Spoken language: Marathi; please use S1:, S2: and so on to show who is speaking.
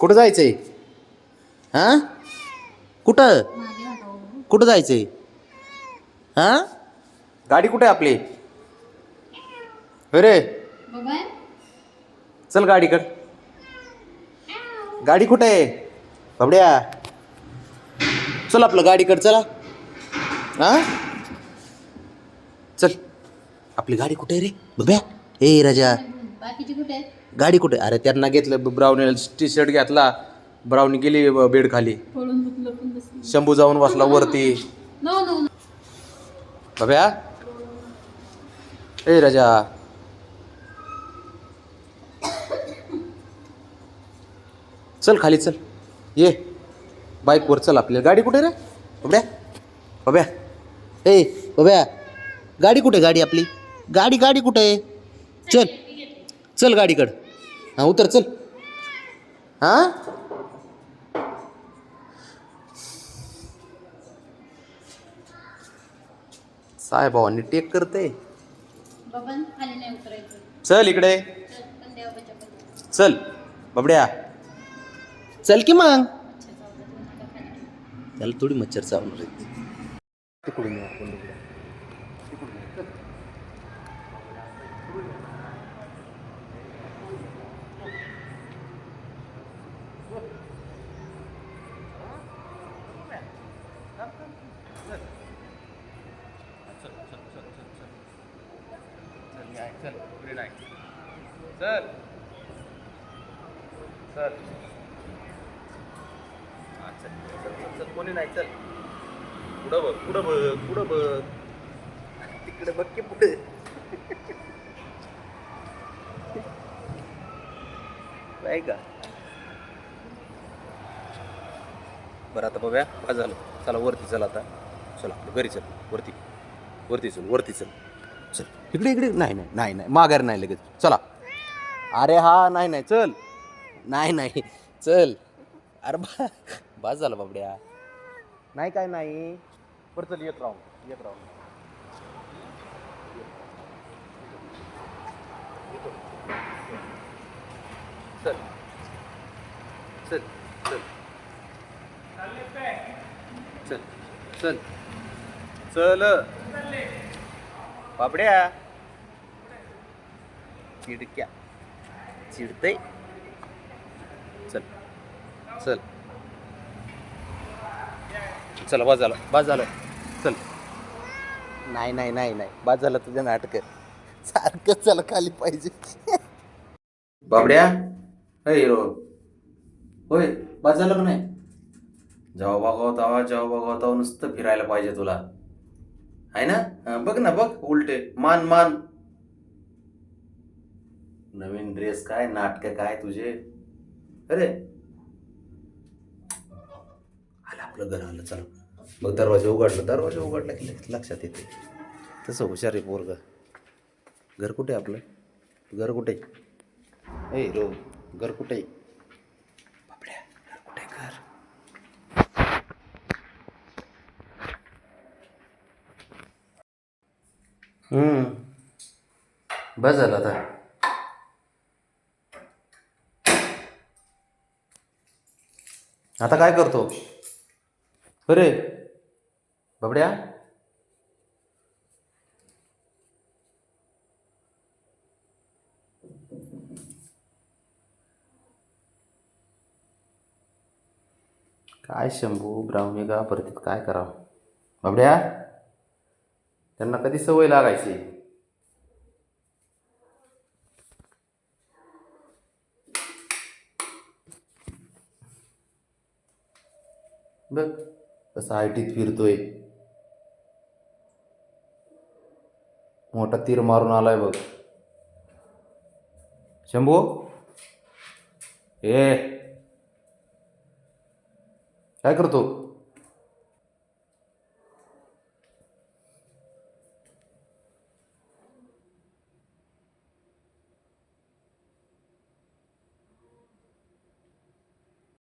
S1: कुठं जायचंय? हां? कुठं? कुठं जायचंय? हां? गाडी कुठे आहे आपली? अरे! रे
S2: बाबा
S1: चल गाडीकड. गाडी कुठे आहे? बाबड्या! चल आपलं गाडीकड चला. हां? चल. आपली गाडी कुठे रे? बघ्या ए राजा!
S2: बाकीची
S1: गाडी कुठे? अरे त्यांना घेतलं ब्राऊनी टी शर्ट घेतला. ब्राऊनी गेली बेड खाली. शंभू जाऊन बसला वरती.
S2: No no no.
S1: बघ्या ए राजा. चल खाली चल. ये. बाईकवर चल आपल्याला. गाडी कुठे रे? बब्या? बब्या. ए बब्या. गाडी कुठे? गाडी आपली. गाडी गाडी कुठे? आहे चल. चल गाडीकड. हां उतर चल. हां? साहेबावांनी टेक करते. चल इकडे.
S2: चल,
S1: बबड्या. चल की मग. त्याला थोडी मच्छर चावणार आहे तिकडून ये आपण तिकडे. चल चल हा, चल चल, चल, चल कोणी नाही चल पुढं बघ पुढं बघ पुढं बघ तिकडे बघ की पुढे नाही का बरं आता बघूया. काय झालं? चला वरती चला आता. चला आपलं घरी चल. वरती. वरती चल वरती चल. चल. इकडे इकडे. नाही नाही नाही नाही. माघार नाही लगेच. चला. अरे हा नाही नाही. चल. नाही नाही. चल. अरे बा बास झालं बाबड्या. नाही काय नाही. बरं चल येत राहून येत राहून चल. चल. चल. चल. बाबड्या. चिडक्या. चिडतय. चल. चल. चला बा झालं. बा झालं. चल. नाही नाही नाही नाही. बा झालं तुझं नाटक. सारखं चला खाली पाहिजे. बाबड्या. अय हिरो होय बा झालं का नाही? जेव्हा बघावं जेव्हा बघावं नुसतं फिरायला पाहिजे तुला. आहे ना? बघ ना बघ उलटे मान मान. नवीन ड्रेस काय नाटक काय तुझे? अरे. आलं आपलं घर आलं चल. मग दरवाजा उघडला दरवाजा उघडला की लक्षात येते. तसं हुशार आहे पोरग. घर कुठे आहे आपलं? घर कुठे? ए रो घर कुठे आहे? बापड्या घर कुठे आहे घर हम्म बस झालं आता. आता काय करतो? अरे बाबड्या. काय शंभू ब्राह्मणी का? परतीत काय करावं? बाबड्या. त्यांना कधी सवय लागायची? बघ कसं आयटीत फिरतोय. मोठा तीर मारून आलाय बघ. शंभू? ए! काय करतो?